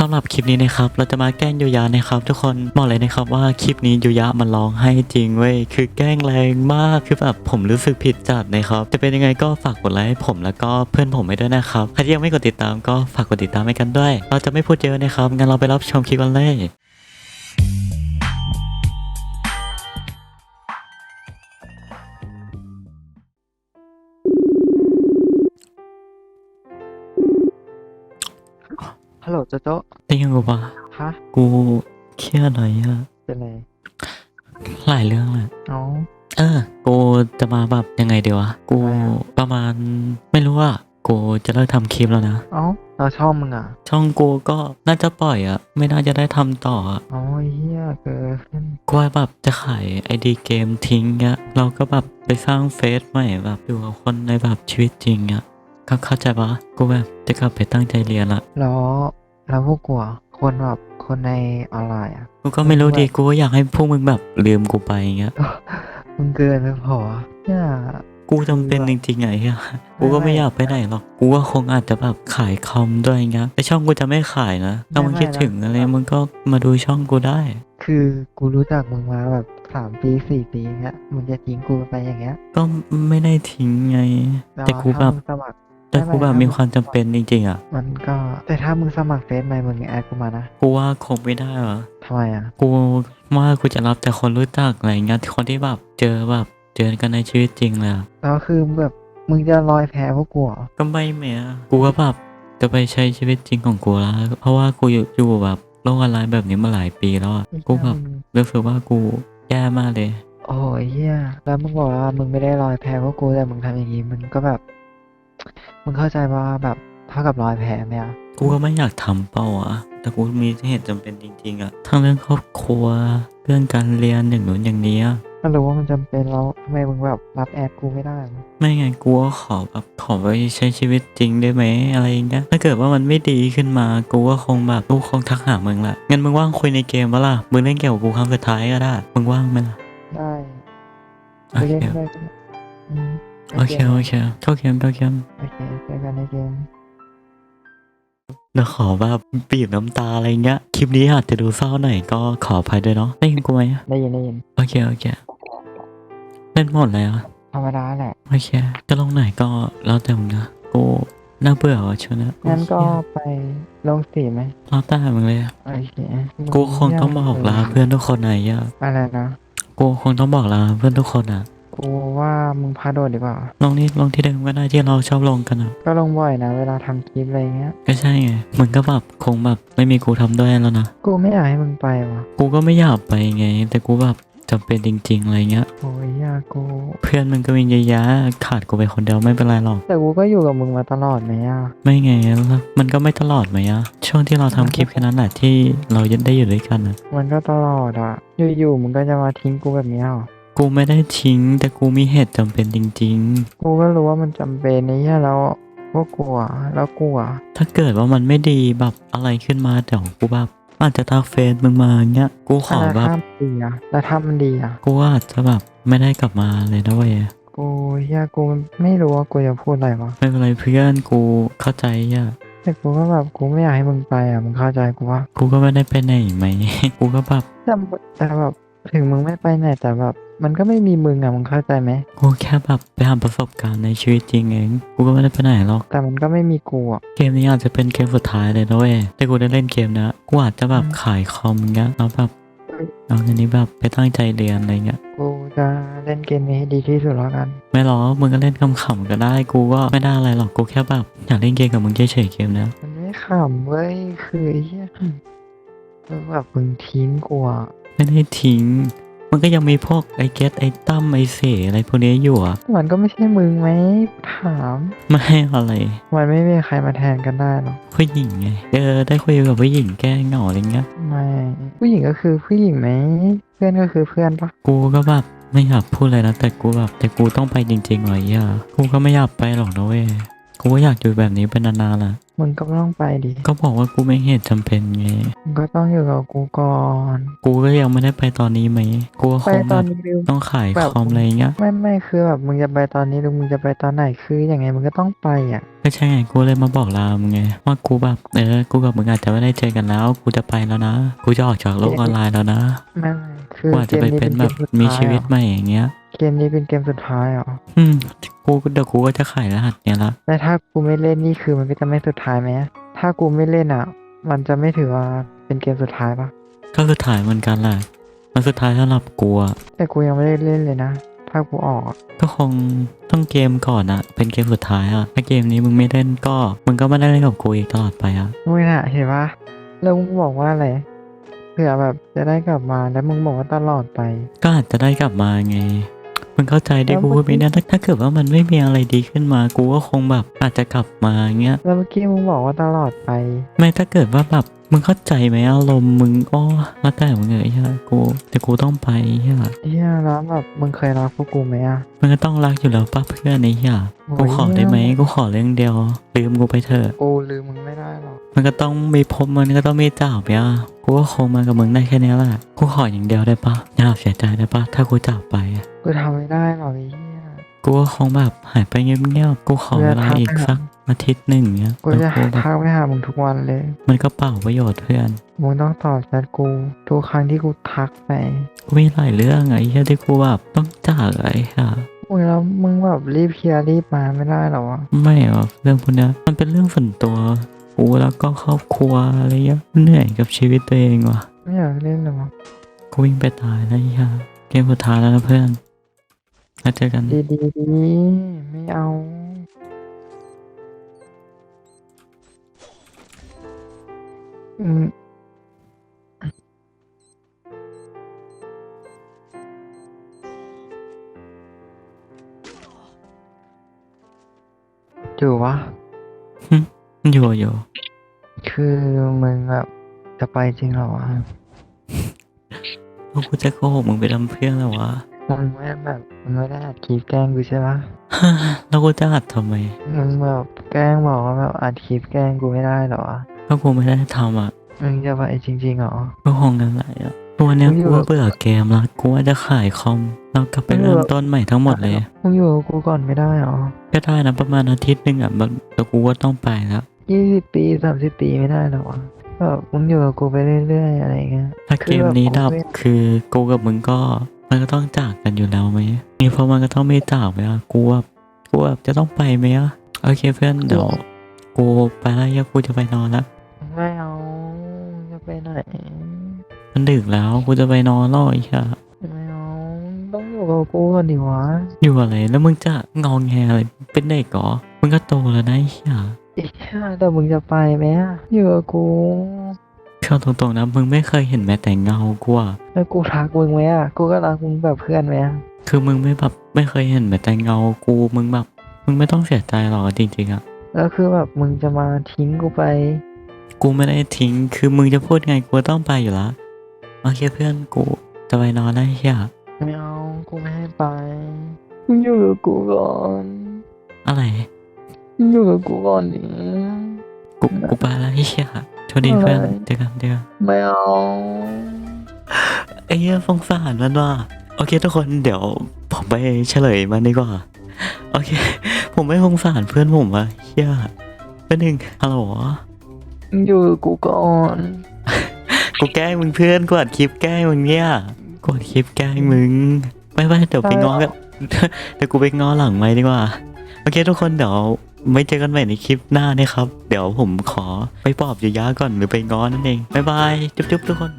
สำหรับคลิปนี้นะครับ เราจะมาแกล้งยูยะนะครับ ทุกคนบอกเลยนะครับว่าคลิปนี้ยูยะมันร้องให้จริงเว้ยคือแกล้งแรงมากคือแบบผมรู้สึกผิดจัดนะครับ จะเป็นยังไงก็ฝากกดไลค์ให้ผมแล้วก็เพื่อนผมไปด้วยนะครับใครที่ยังไม่กดติดตามก็ฝากกดติดตามให้กันด้วย เราจะไม่พูดเยอะนะครับงั้นเราไปรับชมคลิปกันเลย ฮัลโหลโจโจ้ได้ยังกูปะฮะกูเครียดหน่อยอะเป็นไรหลายเรื่องแหละน้องเออ กูจะมาแบบยังไงเดียววะ กูทำไมอะประมาณไม่รู้ว่ากูจะเลิกทำคลิปแล้วนะเอ้าเราชอบมึงอะ ช่องกูก็น่าจะปล่อยอะไม่น่าจะได้ทำต่ออะโอ้ยเฮียเกินกูว่าแบบจะขายไอดีเกมทิ้งเงี้ย เราก็แบบไปสร้างเฟซใหม่แบบอยู่กับคนในแบบชีวิตจริงอะ ก็เข้าใจปะกูแบบจะกลับไปตั้งใจเรียนละแล้วแล้วพวกกูอะคนแบบคนในออนไลน์อะกูก็ไม่รู้ดีกูก็อยากให้พวกมึงแบบลืมกูไปเงี้ยมึงเกินไปพอเนี่ยกูจำเป็นจริงๆไงเฮียกูก็ไม่อยากไปไหนหรอก กูก็คงอาจจะแบบขายคอมด้วยเงี้ยแต่ช่องกูจะไม่ขายนะ ถ้ามึงคิดถึงอะไรมึงก็มาดูช่องกูได้ คือกูรู้จักมึงมาแบบสามปีสี่ปีเงี้ยมึงจะทิ้งกูไปอย่างเงี้ย ก็ไม่ได้ทิ้งไงล้วแต่กูแบถ้าบมึงสมัคร แต่กูแบบมีความจำเป็นจริงๆอะ มันก็แต่ถ้ามึงสมัครเฟซใหม่มึงแอดกูมานะ กูว่าคงไม่ได้หรอทำไมอะ กูว่ากูจะรับแต่คนรู้จักอะไรเงี้ยคนที่แบบเจอแบบเจอกันในชีวิตจริงเลยอะแล้วคือแบบมึงจะลอยแพพวกกูเหรอก็ไม่แม้กูก็แบบจะไปใช้ชีวิตจริงของกูแล้วเพราะว่ากูอยู่อยู่แบบโลกออนไลน์แบบนี้มาหลายปีแล้วอะกูแบบรู้สึกว่ากูแย่มากเลย โอ้ยเฮียแล้วมึงบอกว่ามึงไม่ได้ลอยแพพวกกูแต่มึงทำอย่างงี้มึงก็แบบ มึงเข้าใจว่าแบบเท่ากับลอยแพไหมอะกูก็ไม่อยากทำเป้าอะแต่กูมีเหตุจำเป็นจริงๆอะทั้งเรื่องครอบครัว เรื่องการเรียนอย่างนู้นอย่างนี้อะถ้ารู้ว่ามันจำเป็นแล้วทำไมมึงแบบรับแอดกูไม่ได้วะไม่ไงกูก็ขอแบบขอไปใช้ชีวิตจริงได้ไหมอะไรอย่างเงี้ยถ้าเกิดว่ามันไม่ดีขึ้นมากูก็คงแบบกูคงทักหามึงแหละงั้นมึงว่างคุยในเกมปะล่ะมึงเล่นเกมกับกูครั้งสุดท้ายก็ได้มึงว่างไหมล่ะได้โอไปเคเล่นด้วยกันอืม โอเคโอเคเข้าเกมเข้าเกมโอเคเจอกันในเกมเดี๋ยวขอแบบปีบน้ำตาอะไรเงี้ย คลิปนี้อาจจะดูเศร้าหน่อยก็ขออภัยด้วยเนาะได้ยินกูไหมได้ยินได้ยินโอเคโอเคเล่นหมดเลยอะธรรมดาแหละโอเคจะลงไหนก็แล้วแต่มึงนะกูน่าเบื่อว่ะช่วงนี้งั้นก็ไปลงสีไหมแล้วแต่มึงเลยอะโอเคกูคงต้องบอกลาเพื่อนทุกคนหน่อยอะอะไรนะกูคงต้องบอกลาเพื่อนทุกคนอะ กูว่ามึงพาโดดดีกว่า ลงนี่ลงที่เดิมก็ได้ที่เราชอบลงกันอะก็ลงบ่อยนะ เวลาทำคลิปอะไรเงี้ย ก็ใช่ไงมึงก็แบบคงแบบไม่มีกูทำด้วยแล้วนะ กูไม่อยากให้มึงไปว่ะกูก็ไม่อยากไปไง แต่กูแบบจำเป็นจริง ๆ อะไรเงี้ย โอ้ยอยากกู เพื่อนมึงก็มีเยอะแยะขาดกูไปคนเดียวไม่เป็นไรหรอก แต่กูก็อยู่กับมึงมาตลอดไหมอะไม่ไงแล้วมันก็ไม่ตลอดไหมอะช่วงที่เราทำคลิปแค่นั้นแหละที่เรายังได้อยู่ด้วยกันอะมันก็ตลอดอะ อยู่ๆมึงก็จะมาทิ้งกูแบบนี้อะ กูไม่ได้ทิ้ง แต่กูมีเหตุจำเป็นจริง กูก็รู้ว่ามันจำเป็นนี่แล้วพวกกูอะแล้วกูอะๆ ถ้าเกิดว่ามันไม่ดีแบบอะไรขึ้นมาเดี๋ยวกูแบบอาจจะทักเฟซมึงมาเงี้ย กูขอแล้วแบบถ้ามันดีอะแล้วถ้ามันดีอะกูอาจจะแบบไม่ได้กลับมาเลยนะเว้ย กูเฮียกูไม่รู้ว่ากูจะพูดอะไรวะไม่เป็นไรเพื่อนกูเข้าใจอะ แต่กูก็แบบกูไม่อยากให้มึงไปอะมึงเข้าใจกูว่ากูก็ไม่ได้ไปไหนไหม กูก็แบบแต่แต่แบบถึงมึงไม่ไปไหนแต่แบบ มันก็ไม่มีมึงอะมึงเข้าใจไหมกูแค่แบบไปหาประสบการณ์ในชีวิตจริงเอง กูก็ไม่ได้ไปไหนหรอก แต่มันก็ไม่มีกูอะเกมนี้อาจจะเป็นเกมสุดท้ายเลยนะเว้ยแต่กูได้เล่นเกมนะกูอาจจะแบบอืมขายคอมเงี้ยแล้วแบบเอาเงินนี้แบบไปตั้งใจเรียนอะไรเงี้ย กูจะเล่นเกมนี้ให้ดีที่สุดแล้วกัน ไม่หรอกมึงก็เล่นขำๆก็ได้ กูก็ไม่ได้อะไรหรอก กูแค่แบบอยากเล่นเกมกับมึงเฉยๆเกมนะมันไม่ขำเว้ย คือไอ้เฮียมึงแบบมึงทิ้งกูอะไม่ได้ทิ้ง มันก็ยังมีพวกไอเกตไอตั้มไอเสอะไรพวกนี้อยู่อะมันก็ไม่ใช่มึงไหมถาม ไม่ให้อะไร มันไม่มีใครมาแทนกันได้หรอกผู้หญิงไงเออได้คุยกับผู้หญิงแก้เหงาอะไรเงี้ยไม่ผู้หญิงก็คือผู้หญิงไหมเพื่อนก็คือเพื่อนปะกูก็แบบไม่อยากพูดเลยนะแต่กูแบบแต่กูต้องไปจริงๆว่ะเหี้ยกูก็ไม่อยากไปหรอกนะเว้ย กูก็อยากอยู่แบบนี้เป็นนานๆแหละมึงก็ไม่ต้องไปดิ ก็บอกว่ากูไม่เห็นจำเป็นไง มึงก็ต้องอยู่กับกูก่อน กูก็ยังไม่ได้ไปตอนนี้ไหม กูก็ไปคงตแบอนบนี้เร็วต้องขายแบบคอมอะไรเงี้ยไม่ไม่คือแบบมึงจะไปตอนนี้หรือมึงจะไปตอนไหนคืออย่างไงมึงก็ต้องไปอะ ก็ใช่ไงกูเลยมาบอกลามึงไงว่ากูแบบเออ กูกับมึงอาจจะไม่ได้เจอกันแล้ว กูจะไปแล้วนะ กูจะออกจากโลกออนไลน์แล้วนะไม่ไม่คือกูอาจจะไปเป็นแบบมีชีวิตใหม่อย่างเงี้ย เกมนี้เป็นเกมสุดท้ายเหรออืมกูเดี๋ยวกูก็จะขายรหัสเนี้ยละแล้วถ้ากูไม่เล่นนี่คือมันก็จะไม่สุดท้ายไหมถ้ากูไม่เล่นอะ มันจะไม่ถือว่าเป็นเกมสุดท้ายปะก็สุดท้ายเหมือนกันแหละมันสุดท้ายสำหรับกูอะแต่กูยังไม่ได้เล่นเลยนะ ถ้ากูออกอะก็คงต้องเกมก่อนอะเป็นเกมสุดท้ายอะถ้าเกมนี้มึงไม่เล่นก็ มึงก็ไม่ได้เล่นกับกูอีกตลอดไปอะมึงน่ะเห็นปะแล้วมึงบอกว่าอะไรเผื่อแบบจะได้กลับมาแล้วมึงบอกว่าตลอดไป ก็อาจจะได้กลับมาไง มึงเข้าใจได้แล้วกูเมื่พูอดไหมกี้เนี่ยถ้าถ้าเกิดว่ามันไม่มีอะไรดีขึ้นมา กูก็คงแบบอาจจะกลับมาเงี้ย แล้วเมื่อกี้มึงบอกว่าตลอดไป ไม่ถ้าเกิดว่าแบบ มึงเข้าใจไหมอารมณ์มึงก็แล้วแต่มึงเลยใช่ไหมกูแต่กูต้องไปใช่ไหมเฮียแล้วแบบมึงเคยรักพวกกูไหมอะมึงก็ต้องรักอยู่แล้วป้าเพื่อนไอ้เหี้ยกูขอได้ไหมกูขอเรื่องเดียวลืมกูไปเถอะกูลืมมึงไม่ได้หรอกมันก็ต้องมีพรมมันก็ต้องมีจากเนี้ยกูก็คงมากับมึงได้แค่เนี้ยแหละกูขออย่างเดียวได้ปะอย่าเสียใจได้ปะถ้ากูจากไปอะกูทำไม่ได้หรอกไอ้เฮียกูก็คงแบบหายไปเงียบๆกูขอเวลาอีกสัก อาทิตย์หนึ่งเนี้ยกูแล้วจะกูแบบทักไปหามึงทุกวันเลย มันก็เปล่าประโยชน์เพื่อน มึงต้องตอบแชทกู ทุกครั้งที่กูทักไปกูมีหลายเรื่องอะไอ้เหี้ยที่กูแบบต้องจากไอ้ค่ะมึงแล้วมึงแบบรีบเคลียร์รีบมาไม่ได้หรอวะไม่หรอกเรื่องพวกเนี้ยมันเป็นเรื่องส่วนตัวกูแล้วก็ครอบครัวอะไรเงี้ยเหนื่อยกับชีวิตตัวเองว่ะ ไม่อยากเล่นหรอวะกูวิ่งไปตายแล้วไอ้ค่ะเกมสุดท้ายแล้วนะเพื่อนแล้วเจอกัน ดีดีดีไม่เอา อืมอยู่วะ อยู่อยู่คือมึงแบบจะไปจริงเหรอวะแล้วกูจะโกหกมึงไปทำเพื่อนแล้ววะมึงไม่แบบมึงไม่ได้อัดคลิปแกล้งกูใช่ปะแล้วกูจะอัดทำไมมึงแบบแกล้งบอกว่าแบบอัดคลิปแกล้งกูไม่ได้เหรอวะ ถ้ากูไม่ได้ทำอะมึงจะไปจริงๆเหรอ ก็คงงั้นแหละอะตัวเนี้ยมึงอยู่กูว่าเบื่อเกมแล้วกูว่าจะขายคอมแล้วกลับไปมึงอยู่เริ่มต้นใหม่ทั้งหมดเลย มึงอยู่กับกูก่อนไม่ได้เหรอ ก็ได้นะประมาณอาทิตย์หนึงอะแบบแต่กูว่าต้องไปแล้วยี่สิบปีสามสิบปีไม่ได้เหรอวะแบบมึงอยู่กับกูไปเรื่อยๆอะไรเงี้ยถ้าคืเกอมแบบนี้ผมดับไม่คือกูกับมึงก็ มันก็ต้องจากกันอยู่แล้วไหมนี่เพราะมันก็ต้องไม่จากไปอะกูว่ากูแบบจะต้องไปไหมอะโอเคเพื่อนเดี๋ยวกูไปแล้ว ya กูจะไปนอนแล้ว ไม่เอาจะไปไหนมันดึกแล้วกูจะไปนอนแล้วไอ้เหี้ยไม่เอาต้องอยู่กับกูก่อนดิวะอยู่อะไรแล้วมึงจะงองแงอะไรเป็นเด็กเหรอมึงก็โตแล้วนะไอ้เหี้ยอีกชาแต่มึงจะไปไหมอะอยู่กับกูเข้าตรงๆนะมึงไม่เคยเห็นแม้แต่เงากูอะแล้วกูรักมึงไหมอะกูก็รักมึงแบบเพื่อนไหมอะคือมึงไม่แบบไม่เคยเห็นแม้แต่เงากูมึงแบบมึงไม่ต้องเสียใจหรอกจริงๆอะแล้วคือแบบมึงจะมาทิ้งกูไป กูไม่ได้ทิ้ง คือมึงจะพูดไงกูต้องไปอยู่แล้วโอเคเพื่อนกูจะไปนอนแล้วไอ้เฮียไม่เอากูไม่ให้ไปมึงอยู่กับกูก่อนอะไรมึงอยู่กับกูก่อนดิกูกูไปแล้วไอ้เฮียโชคดีเพื่อนอะไรเจอกันเจอกันไม่เอาไอ้เฮียสงสารมันว่ะโอเคทุกคนเดี๋ยวผมไปเฉลยมันดีกว่าโอเค ผมไม่สงสารเพื่อนผมว่ะเฮียเป็นหนึ่งฮัลโหลมึง อยู่กับกูก่อนกูแกล้งมึงเพื่อนกูอัดคลิปแกล้งมึงเนี่ยกูอัดคลิปแกล้งมึงไม่ไม่เดี๋ยวไปง้อกันเดี๋ยวกูไปง้อหลังไหมค์ดีกว่าโอเคทุกคนเดี๋ยวไม่เจอกันใหม่ในคลิปหน้านะครับ เดี๋ยวผมขอไปปลอบอยู่ยาก่อนหรือไปง้อนั่นเองบ๊ายบายจุ๊บๆทุกคน